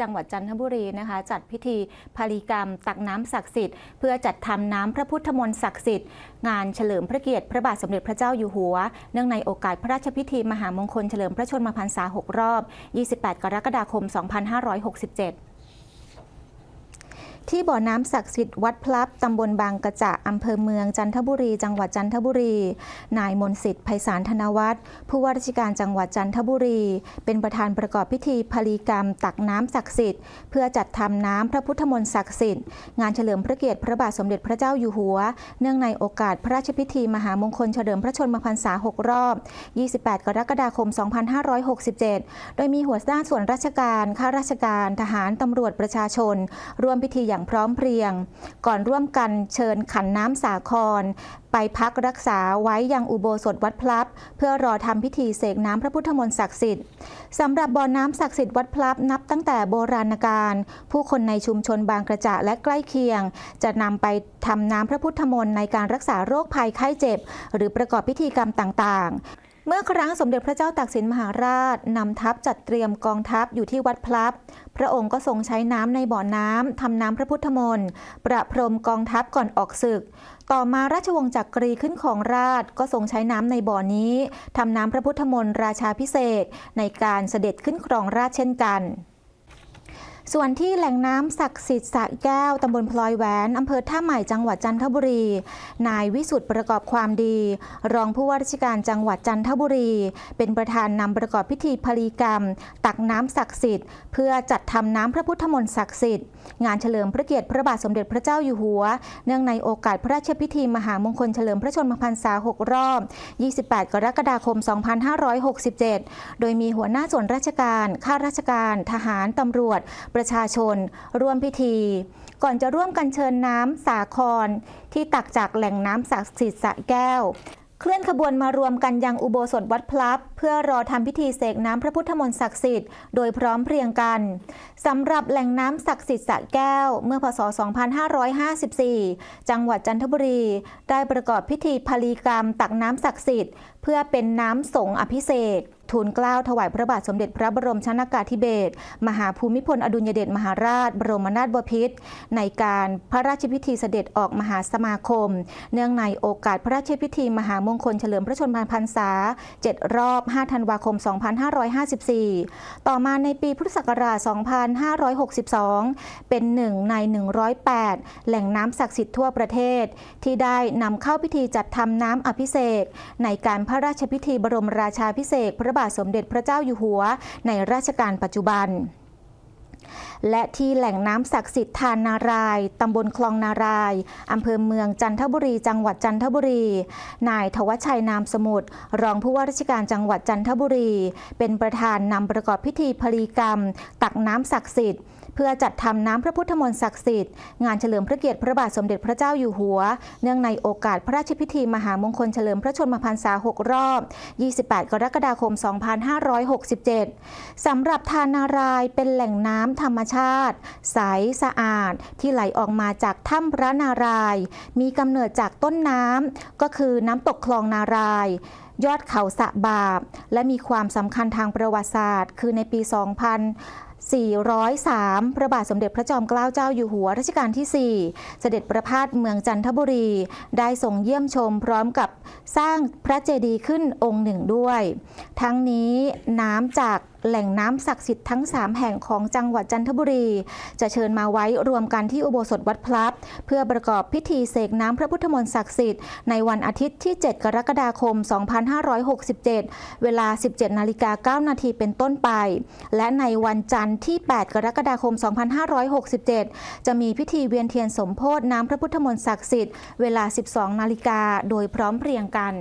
จังหวัดจันทบุรีนะคะ จัดพิธีพาลีกรรม ตักน้ำศักดิ์สิทธิ์เพื่อจัดทำน้ำพระพุทธมนต์ศักดิ์สิทธิ์ งานเฉลิมพระเกียรติพระบาทสมเด็จพระเจ้าอยู่หัว เนื่องในโอกาสพระราชพิธีมหามงคลเฉลิมพระชนมพรรษา 6 รอบ 28 กรกฎาคม 2567 ที่บ่อน้ำศักดิ์สิทธิ์วัดพลับตำบลบางกระจะอำเภอเมืองจันทบุรี จังหวัดจันทบุรี นายมนสิทธิ์ไพศาลธนวัฒน์ผู้ว่าราชการจังหวัดจันทบุรี เป็นประธานประกอบพิธีพลีกรรม ตักน้ำศักดิ์สิทธิ์เพื่อจัดทำน้ำพระพุทธมนต์ศักดิ์สิทธิ์งานเฉลิมพระเกียรติพระบาทสมเด็จพระเจ้าอยู่หัว เนื่องในโอกาสพระราชพิธีมหามงคลเฉลิมพระชนมพรรษา 6 รอบ 28 กรกฎาคม 2567 โดยมีหัวหน้าส่วนราชการข้าราชการ ทหารตำรวจประชาชนร่วมพิธีอย่างพร้อมเพรียง ก่อนร่วมกันเชิญขันน้ำสาคร ไปพักรักษาไว้ยังอุโบสถวัดพลับ เพื่อรอทำพิธีเสกน้ำพระพุทธมนต์ศักดิ์สิทธิ์สำหรับบ่อน้ำศักดิ์สิทธิ์วัดพลับนับตั้งแต่โบราณกาลผู้คนในชุมชนบางกระจะและใกล้เคียง จะนำไปทำน้ำพระพุทธมนต์ในการรักษาโรคภัยไข้เจ็บ หรือประกอบพิธีกรรมต่างๆ เมื่อครั้งสมเด็จพระเจ้าตากสินมหาราชนำทัพจัดเตรียมกองทัพอยู่ที่วัดพลับ พระองค์ก็ทรงใช้น้ำในบ่อน้ำทำน้ำพระพุทธมนต์ประพรมกองทัพก่อนออกศึก ต่อมาราชวงศ์จักรีขึ้นของราชก็ทรงใช้น้ำในบ่อนี้ทำน้ำพระพุทธมนต์ราชาพิเศษในการเสด็จขึ้นครองราชเช่นกัน ส่วนที่แหล่งน้ำศักดิ์สิทธิ์สะแก้วตำบลพลอยแหวนอำเภอท่าใหม่จังหวัดจันทบุรี นายวิสุทธ์ประกอบความดี รองผู้ว่าราชการจังหวัดจันทบุรี เป็นประธานนำประกอบพิธีพลีกรรม ตักน้ำศักดิ์สิทธิ์เพื่อจัดทำน้ำพระพุทธมนต์ศักดิ์สิทธิ์งานเฉลิมพระเกียรติพระบาทสมเด็จพระเจ้าอยู่หัว เนื่องในโอกาสพระราชพิธีมหามงคลเฉลิมพระชนมพรรษา 6 รอบ 28 กรกฎาคม 2567 โดยมีหัวหน้าส่วนราชการ ข้าราชการ ทหารตำรวจประชาชน ร่วมพิธี ก่อนจะร่วมกันเชิญน้ำสาคร ที่ตักจากแหล่งน้ำศักดิ์สิทธิ์สระแก้ว เคลื่อนขบวนมารวมกันยังอุโบสถวัดพลับ เพื่อรอทำพิธีเสกน้ำพระพุทธมนต์ศักดิ์สิทธิ์โดยพร้อมเพรียงกันสำหรับแหล่งน้ำศักดิ์สิทธิ์สระแก้ว เมื่อพศ 2554 จังหวัดจันทบุรี ได้ประกอบพิธีพลีกรรม ตักน้ำศักดิ์สิทธิ์เพื่อเป็นน้ำสงฆ์อภิเษก ทูลเกล้าถวายพระบาทสมเด็จพระบรมชนากาธิเบศรมหาภูมิพลอดุลยเดชมหาราช บรมนาถบพิตรในการพระราชพิธีเสด็จออกมหาสมาคม เนื่องในโอกาสพระราชพิธีมหามงคลเฉลิมพระชนมพรรษา 7 รอบ 5 ธันวาคม 2554 ต่อมาในปีพุทธศักราช 2562 เป็นหนึ่งใน 108 แหล่งน้ำศักดิ์สิทธิ์ทั่วประเทศ ที่ได้นำเข้าพิธีจัดทำน้ำอภิเษกในการพระราชพิธีบรมราชาพิเศษพระบาทสมเด็จพระเจ้าอยู่หัว ในราชการปัจจุบันและที่แหล่งน้ำศักดิ์สิทธิ์ทานนาราย ตำบลคลองนาราย อำเภอเมืองจันทบุรี จังหวัดจันทบุรี นายทวชัยนามสมุทร รองผู้ว่าราชการจังหวัดจันทบุรี เป็นประธานนำประกอบพิธีพลีกรรม ตักน้ำศักดิ์สิทธิ์ พื่อจัดทำน้ำพระพุทธมนต์ศักดิ์สิทธิ์งานเฉลิมพระเกียรติพระบาทสมเด็จพระเจ้าอยู่หัว เนื่องในโอกาสพระราชพิธีมหามงคลเฉลิมพระชนมพรรษา 6 รอบ 28 กรกฎาคม 2567 สำหรับทานนารายเป็นแหล่งน้ำธรรมชาติ ใสสะอาด ที่ไหลออกมาจากถ้ำพระนาราย มีกำเนิดจากต้นน้ำก็คือน้ำตกคลองนารายยอดเขาสะบาบ และมีความสำคัญทางประวัติศาสตร์ คือในปี 2000 403 พระบาทสมเด็จพระจอมเกล้าเจ้าอยู่หัวรัชกาลที่ 4 เสด็จประพาสเมืองจันทบุรี ได้ทรงเยี่ยมชมพร้อมกับสร้างพระเจดีย์ขึ้นองค์หนึ่งด้วย ทั้งนี้น้ำจากแหล่งน้ำศักดิ์สิทธิ์ทั้ง 3 แห่งของจังหวัดจันทบุรี จะเชิญมาไว้รวมกันที่อุโบสถวัดพลับ เพื่อประกอบพิธีเสกน้ำพระพุทธมนต์ศักดิ์สิทธิ์ในวันอาทิตย์ที่ 7 กรกฎาคม 2567 เวลา 17 นาฬิกา 9 นาทีเป็นต้นไป และในวันจันทร์ที่ 8 กรกฎาคม 2567 จะมีพิธีเวียนเทียนสมโพธิน้ำพระพุทธมนต์ศักดิ์สิทธิ์เวลา 12 นาฬิกาโดยพร้อมเพรียงกัน